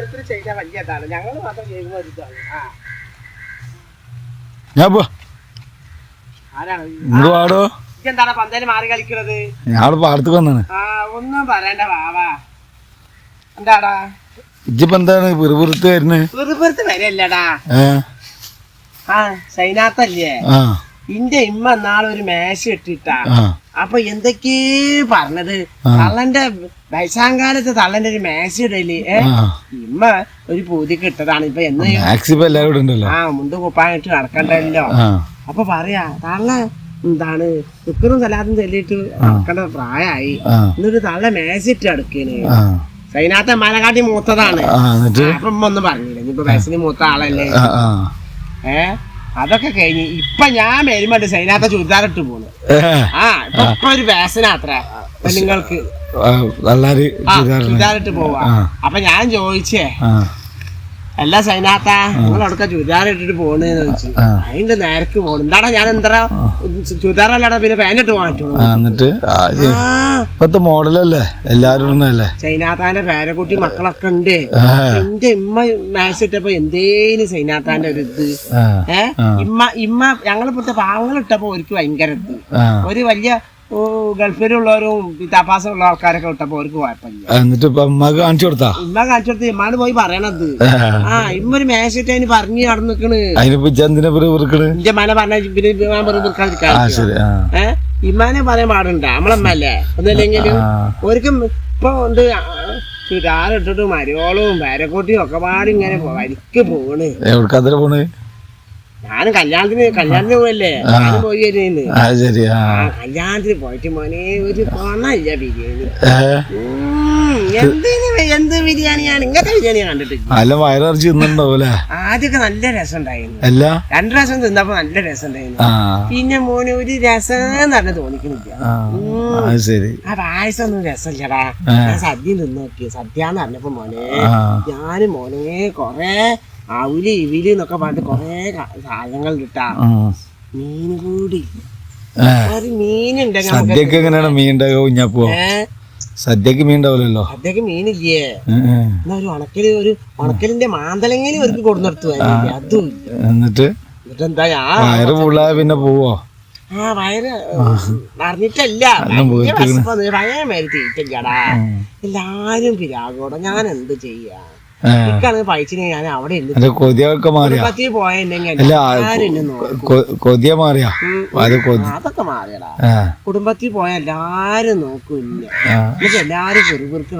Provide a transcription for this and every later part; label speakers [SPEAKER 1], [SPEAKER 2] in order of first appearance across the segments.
[SPEAKER 1] ഓരോരുത്തർ ചെയ്ത വലിയതാണ്. ഞങ്ങൾ മാത്രം ചെയ്യുന്ന ഒരു ഇതാണ് ആ.
[SPEAKER 2] ഞാൻ പോ.
[SPEAKER 1] ആരാണ്?
[SPEAKER 2] ഇങ്ങോട്ട് പാടോ?
[SPEAKER 1] എന്താണ് പന്തൽ മാറി കളിക്കുന്നത്
[SPEAKER 2] ഞാൻ പാടത്ത് വന്നാണ്
[SPEAKER 1] ആ ഒന്നും പറയണ്ട വാവാ. എന്താടാ?
[SPEAKER 2] ഇജ്ജിപ്പോ എന്താണ്? പിറുപിറുത്ത് വരുന്നത്
[SPEAKER 1] വെറുതെ വരല്ലടാ.
[SPEAKER 2] ഏ?
[SPEAKER 1] ആ സൈനാത്തല്ലേ?
[SPEAKER 2] ആ.
[SPEAKER 1] ഇന്റെ ഇമ്മ നാളെ ഒരു മേശ ഇട്ടിട്ടാ.
[SPEAKER 2] ആ.
[SPEAKER 1] അപ്പൊ എന്തൊക്കെയാ പറഞ്ഞത്.
[SPEAKER 2] ആ.
[SPEAKER 1] വയസ്സാങ്കാലത്ത് തള്ളന്റെ ഒരു മാക്സി
[SPEAKER 2] ഇടയിൽ
[SPEAKER 1] ഇമ്മ ഒരു പൂതിക്ക് ഇട്ടതാണ്. ഇപ്പൊ എന്ന്
[SPEAKER 2] മാക്സി ഇപ്പൊ എല്ലാവരും ഉണ്ടല്ലോ.
[SPEAKER 1] ആ മുണ്ട് കുപ്പായിട്ട് നടക്കണ്ടല്ലോ. അപ്പൊ പറയാ തള്ള എന്താണ് കുക്കറും സലാദും ചെല്ലിട്ട് നടക്കേണ്ട പ്രായമായി എന്നിട്ട് തള്ള മേസിട്ട് അടുക്കേന്
[SPEAKER 2] ആ.
[SPEAKER 1] സൈനാത്ത മലകാട്ടി മൂത്തതാണ്. അപ്പൊ ഒന്നും പറഞ്ഞില്ല. ഇനിയിപ്പോ വയസ്സിന് മൂത്ത ആളല്ലേ? ഏ അതൊക്കെ കഴിഞ്ഞ് ഇപ്പൊ ഞാൻ വരുമ്പോണ്ട് സൈനാത്ത ചുരിദാറിട്ട് പോണു. ആ ഇപ്പൊ ഒരു വേസനാത്ര പെണ്ണുങ്ങൾക്ക് ചുരിദാറിട്ട് പോവാ. അപ്പൊ ഞാൻ ചോദിച്ചേ അല്ല സൈനാത്ത നിങ്ങൾ അവിടെ ചുരിദാർ ഇട്ടിട്ട് പോണെന്ന് ചോദിച്ചു. അതിന്റെ നേരക്ക് പോണു. എന്താടാ ഞാൻ എന്താ ചുരിദാറല്ലാടാ പിന്നെ
[SPEAKER 2] എന്നിട്ട്? ആ ഇപ്പത്തെ മോഡലല്ലേ? എല്ലാരും
[SPEAKER 1] സൈനാത്താന്റെ പേരക്കുട്ടി മക്കളൊക്കെ ഉണ്ട്. എന്റെ ഇമ്മ മാച്ച് ഇട്ടപ്പോ എന്തേലും സൈനാത്താന്റെ ഒരു ഇത്. ഏഹ് ഇമ്മ ഇമ്മ ഞങ്ങളിപ്പോഴത്തെ പാവങ്ങൾ ഇട്ടപ്പോ ഒരിക്കലും ഭയങ്കര ഇത്. ഒരു വലിയ ഗൾഫിലുള്ളവരും ഉള്ള ആൾക്കാരൊക്കെ വിട്ടപ്പോ അവർക്ക് കുഴപ്പമില്ല.
[SPEAKER 2] എന്നിട്ട് അമ്മയ്ക്ക് കാണിച്ചു കൊടുത്താ?
[SPEAKER 1] ഇമ്മ കാണിച്ചു കൊടുത്ത് ഇമ്മാണ് പോയി പറയണത്.
[SPEAKER 2] ആ,
[SPEAKER 1] ഇമ്മ ഒരു മേശയിട്ട് അതിന് പറഞ്ഞു
[SPEAKER 2] ഇപ്പൊ വെറുക്കണ്?
[SPEAKER 1] എന്റെ മന പറഞ്ഞ ഇമ്മാനെ പറയാൻ പാടുണ്ട? നമ്മളമ്മല്ലേ ഒന്നല്ലെങ്കിലും
[SPEAKER 2] ആ.
[SPEAKER 1] ഒരിക്കും ഇപ്പൊ ഉണ്ട് ചുരാറിട്ടിട്ട് മരിയോളും പേരക്കുട്ടിയും ഒക്കെ പാടി ഇങ്ങനെ വരിക്ക് പോണ്.
[SPEAKER 2] പോണേ പോണ്?
[SPEAKER 1] ഞാനും കല്യാണത്തിന് കല്യാണത്തിന് പോയല്ലേ? പോയി വരുന്നു. കല്യാണത്തിന് പോയിട്ട് മോനെ ഒരു കൊണല്ല ബിരിയാണി. എന്ത് ബിരിയാണിയാണ് ഇങ്ങനത്തെ ബിരിയാണി കണ്ടിട്ടില്ല.
[SPEAKER 2] നല്ല വയറിറച്ചി തിന്നുണ്ടാവൂലേ
[SPEAKER 1] ആദ്യമൊക്കെ നല്ല രസം ഉണ്ടായിരുന്നു
[SPEAKER 2] അല്ല?
[SPEAKER 1] രണ്ടു രസം തിന്നപ്പോ നല്ല രസം ഉണ്ടായിരുന്നു പിന്നെ മോന് ഒരു രസം തന്നെ തോന്നിക്കുന്നില്ല.
[SPEAKER 2] ആ ശരി.
[SPEAKER 1] ആ പായസം ഒന്നും രസമില്ലടാ. ഞാൻ സദ്യ തിന്നു നോക്കി. സദ്യ എന്ന് പറഞ്ഞപ്പോ മോനെ ഞാൻ മോനെ കൊറേ അവൽ ഇവിൽ എന്നൊക്കെ പറഞ്ഞിട്ട് കൊറേ സാധനങ്ങൾ കിട്ടാ മീൻ കൂടി. ഒരു മീനുണ്ടെങ്കിൽ
[SPEAKER 2] സദ്യക്ക് എങ്ങനെയാണ് മീൻ ഉണ്ടാകുക കുഞ്ഞപ്പോ സദ്യക്ക് മീൻ ഉണ്ടാവില്ലല്ലോ.
[SPEAKER 1] സദ്യക്ക് മീനില്ലേ. എന്നാ ഒരു ഉണക്കൽ ഒരു ഉണക്കലിന്റെ മാന്തലങ്ങനെ ഒരുക്കി കൊടുന്നെടുത്തു അതും.
[SPEAKER 2] എന്നിട്ട്?
[SPEAKER 1] എന്നിട്ടെന്താ
[SPEAKER 2] വയറ് ഫുള്ളായ പിന്നെ പോവോ?
[SPEAKER 1] ആ വയറ് അറിഞ്ഞിട്ടല്ല ഭയങ്കര തീറ്റല്ലടാ. എല്ലാരും പിരാഗോടെ ഞാൻ എന്ത് ചെയ്യാ? എനിക്കാണ് പൈച്ചിന് ഞാൻ അവിടെ ഇരുന്ന്
[SPEAKER 2] എന്റെ കൊതിയൊക്കെ മാറിയാ.
[SPEAKER 1] കുടുംബത്തിൽ
[SPEAKER 2] കൊതിയ മാറിയാ. അത് കൊതി
[SPEAKER 1] അതൊക്കെ മാറിയടാ.
[SPEAKER 2] ആ.
[SPEAKER 1] കുടുംബത്തിൽ പോയ എല്ലാരും നോക്കും ഇല്ല എല്ലാരും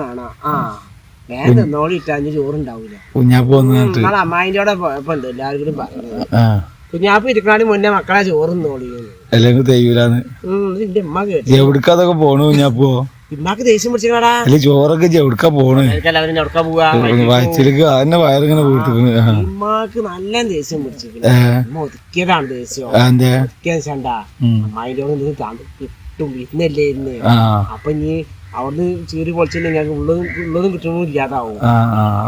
[SPEAKER 1] കാണാം. ആ. ഇട്ടാഞ്ഞ് ചോറുണ്ടാവൂല.
[SPEAKER 2] കുഞ്ഞാപ്പ് വന്നിട്ട്
[SPEAKER 1] നമ്മളെ അമ്മായിന്റെ കൂടെ പോയപ്പോ ഉണ്ട് എല്ലാവരും കൂടി പറഞ്ഞത്.
[SPEAKER 2] ആ.
[SPEAKER 1] കുഞ്ഞാപ്പ് ഇരിക്കണാടി മുന്നേ മക്കളെ ചോറും നോളിയെന്ന്
[SPEAKER 2] അല്ലെങ്കിൽ തെയ്യൂലാന്ന്.
[SPEAKER 1] എന്റെ ഉമ്മ കേട്ടു
[SPEAKER 2] എവിടുക്കാതൊക്കെ പോണു കുഞ്ഞാപ്പോ?
[SPEAKER 1] ഇമ്മക്ക് ദേഷ്യം പിടിച്ചാടാ
[SPEAKER 2] അല്ലെ ചോറൊക്കെ എവിടുക്കാ പോണേ? വയച്ചിലേക്ക് അതന്നെ വയറിങ്ങനെ വീട്ടിക്കണ് ആ.
[SPEAKER 1] ഇമ്മക്ക് നല്ല ദേഷ്യം പിടിച്ചിരിക്കുന്നു ഉമ്മ ഒതുക്കിയതാണ് ദേഷ്യം. ഒതുക്കിയത്. അമ്മായിന്റെ കൂടെ കിട്ടും ഇരുന്നല്ലേ ഇരുന്ന്
[SPEAKER 2] ആ.
[SPEAKER 1] അപ്പൊ ഇനി അവിടുന്ന് ചീറി പൊളിച്ചിട്ടുണ്ടെങ്കിൽ ഉള്ളതും ഉള്ളതും കിട്ടുന്നതും ഇല്ലാതാവും.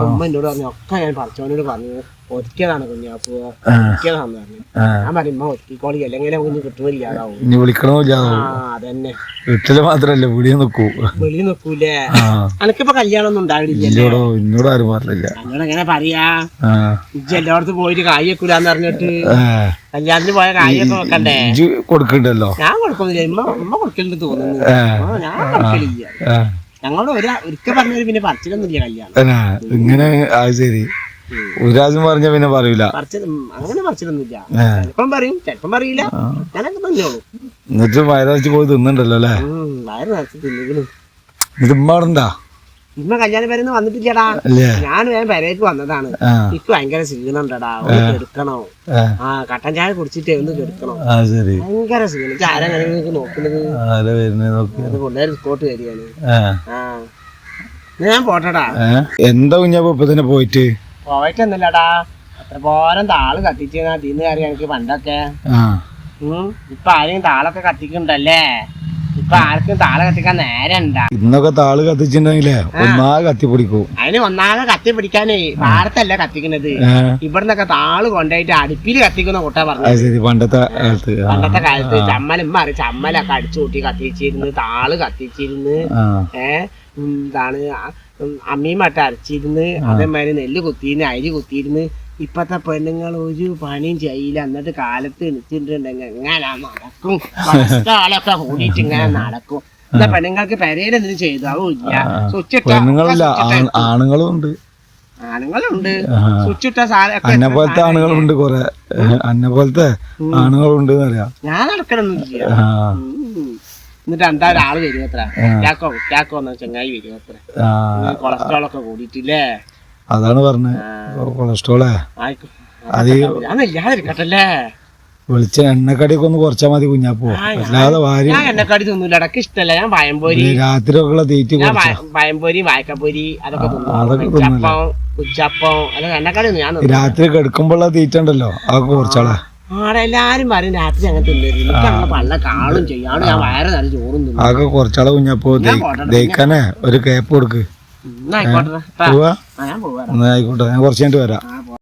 [SPEAKER 1] ഉമ്മ എന്നോട് പറഞ്ഞു ഒക്കെ ഞാൻ പറിച്ചവനോട് പറഞ്ഞു ഒരിക്കലാണ് കുഞ്ഞാപ്പൂ ഒരിക്കലാന്ന് പറഞ്ഞു. ഞാൻ ഉമ്മ ഒരിക്കോളി അല്ലെങ്കിൽ കുഞ്ഞ്
[SPEAKER 2] കിട്ടുമ്പോൾ
[SPEAKER 1] ഇല്ലാതാവും. അതന്നെ.
[SPEAKER 2] വീട്ടിൽ മാത്രല്ല വിളി നിക്കൂ.
[SPEAKER 1] വെളി നിക്കൂലേ?
[SPEAKER 2] ആ.
[SPEAKER 1] അനക്കിപ്പോ കല്യാണം ഒന്നും ഉണ്ടാവില്ല
[SPEAKER 2] അങ്ങനെ ഇന്നോട് ആരും പറഞ്ഞില്ല.
[SPEAKER 1] എന്നോട് എങ്ങനെ പറയാ? ഇജ്ജ് എല്ലായിടത്തും പോയിട്ട് കായ് വെക്കൂലെന്ന് പറഞ്ഞിട്ട്. കല്യാണത്തിന് പോയ കായൊക്കെ വെക്കണ്ടേ?
[SPEAKER 2] കൊടുക്കണ്ടല്ലോ?
[SPEAKER 1] ഞാൻ കൊടുക്കുന്നില്ല ഉമ്മ ഉമ്മ കൊടുക്കലുണ്ട് തോന്നുന്നു. ഞാൻ കൊടുക്കലില്ല. ഞങ്ങളോട് ഒരു ഒരിക്കൽ പറഞ്ഞു പിന്നെ പറിച്ചിലൊന്നുമില്ല കല്യാണം.
[SPEAKER 2] ഇങ്ങനെ അത് ശരി. ഒരു പ്രാവശ്യം പറഞ്ഞ പിന്നെ പറയൂല.
[SPEAKER 1] അങ്ങനെ പറിച്ചിലൊന്നുമില്ല. ചിലപ്പം പറയും ചിലപ്പം പറയില്ല ഞാനൊക്കെ തന്നെയുള്ളൂ.
[SPEAKER 2] എന്നിട്ട് വയറച്ച് പോയി തിന്നണ്ടല്ലോ അല്ലേ?
[SPEAKER 1] വയറ് നിറച്ച്
[SPEAKER 2] ഇത് ഉമ്മ ഉണ്ടാ
[SPEAKER 1] ഇമ്മ കല്യാണം പേരെന്ന് വന്നിട്ടില്ലടാ. ഞാൻ വേഗം പെരേക്ക് വന്നതാണ്. എനിക്ക് ഭയങ്കര ക്ഷീണുണ്ടടാ ഒന്ന് കെടുക്കണോ.
[SPEAKER 2] ആ,
[SPEAKER 1] കട്ടൻ ചായ കുടിച്ചിട്ട് ഒന്ന് കെടുക്കണോ. ഭയങ്കര ക്ഷീണം. ചാരങ്ങനെ നോക്കുന്നത്? കൊണ്ടുപോയി സ്കോട്ട് വരികയാണ് ഞാൻ പോട്ടടാ?
[SPEAKER 2] എന്താ കുഞ്ഞാപ്പ തന്നെ പോയിട്ട്?
[SPEAKER 1] പോയിട്ടൊന്നുമില്ലടാ. അത്ര പോരം താൾ കത്തിച്ചാ തീന്ന് കയറി എനിക്ക് പണ്ടൊക്കെ. ഇപ്പൊ ആരെയും താളൊക്കെ കത്തിക്കണ്ടല്ലേ ഇപ്പൊ ആർക്കും താൾ കത്തിക്കാൻ നേരം
[SPEAKER 2] ഇന്നൊക്കെ താൾ കത്തിച്ചിട്ടുണ്ടെങ്കിലേ ഒന്നാ കത്തിപ്പിടിക്കൂ
[SPEAKER 1] അതിന് ഒന്നാകെ കത്തി പിടിക്കാനേ ഭാരത്തല്ല
[SPEAKER 2] കത്തിക്കുന്നത്
[SPEAKER 1] ഇവിടുന്നൊക്കെ താൾ കൊണ്ടുപോയിട്ട് അടുപ്പിൽ കത്തിക്കുന്ന കുട്ടാ
[SPEAKER 2] പറഞ്ഞു
[SPEAKER 1] പറഞ്ഞത്
[SPEAKER 2] പണ്ടത്തെ കാലത്ത്.
[SPEAKER 1] പണ്ടത്തെ കാലത്ത് ചമ്മലും മാറി ചമ്മലൊക്കെ അടിച്ചു കൂട്ടി കത്തിച്ചിരുന്ന് താൾ കത്തിച്ചിരുന്ന്
[SPEAKER 2] ആ.
[SPEAKER 1] ഏ എന്താണ് അമ്മീമട്ട അരച്ചിരുന്ന് അതേമാതിരി നെല്ല് കുത്തിയിരുന്ന് അരി കുത്തിയിരുന്ന് ഇപ്പത്തെ പെണ്ണുങ്ങൾ ഒരു പണിയും ചെയ്യില്ല. എന്നിട്ട് കാലത്ത് എണിച്ചിട്ടുണ്ടെങ്കിൽ ഇങ്ങനെ നടക്കും. ആളൊക്കെ കൂടിയിട്ട് ഇങ്ങനെ നടക്കും. എന്നാ പെണ്ണുങ്ങൾക്ക് പെരയിൽ എന്തിനും ചെയ്താവും ഇല്ല. സ്വിച്ച് ഇട്ട
[SPEAKER 2] പെണ്ണുങ്ങളില്ല ആണ്- ആണുങ്ങളും ഉണ്ട്
[SPEAKER 1] ആണുങ്ങളുണ്ട്.
[SPEAKER 2] ആ.
[SPEAKER 1] സ്വിച്ച് ഇട്ട സാധനം
[SPEAKER 2] പോലത്തെ ആണുങ്ങളുണ്ട് കൊറേ. അന്നെ പോലത്തെ ആണുങ്ങളുണ്ട്
[SPEAKER 1] ഞാൻ നടക്കണമെന്നില്ല എന്നിട്ട് എന്താ ഒരാൾ വരും അത്ര. കുറ്റാക്കോ കുറ്റാക്കോ എന്ന ചങ്ങായി വരും അത്ര. കൊളസ്ട്രോൾ ഒക്കെ കൂടിയിട്ടില്ലേ?
[SPEAKER 2] അതാണ് പറഞ്ഞത് കൊളസ്ട്രോളേ. അത് വെളിച്ച എണ്ണക്കടിയൊക്കെ ഒന്ന് കുറച്ചാ മതി കുഞ്ഞാപ്പോ. അല്ലാതെ വാരി
[SPEAKER 1] ഞാൻ എണ്ണക്കടി തിന്നൂല. ഇടയ്ക്ക് ഇഷ്ടല്ല. ഞാൻ പഴംപൊരി
[SPEAKER 2] രാത്രി ഒക്കെ ഉള്ള തീറ്റി
[SPEAKER 1] വായക്കപ്പൊരി അതൊക്കെ ഉച്ചപ്പം എണ്ണക്കടി ഞാൻ
[SPEAKER 2] രാത്രി കിടക്കുമ്പോഴുള്ള തീറ്റ ഉണ്ടല്ലോ അതൊക്കെ കുറച്ചാളാ.
[SPEAKER 1] ആടെ എല്ലാരും പറയും രാത്രി അങ്ങനെ തിന്നരുത്. എനിക്ക് അങ്ങനെ പള്ള കാളും ചെയ്യാണ്ട് ഞാൻ വയറ് നല്ല ചോറും തിന്നു.
[SPEAKER 2] അതൊക്കെ കുറച്ചാളെ കുഞ്ഞാപ്പോ. ദഹിക്കാനേ ഒരു കേപ്പ് കൊടുക്ക്. ആയിക്കോട്ടെ ഞാൻ കുറച്ച് കഴിഞ്ഞിട്ട് വരാം.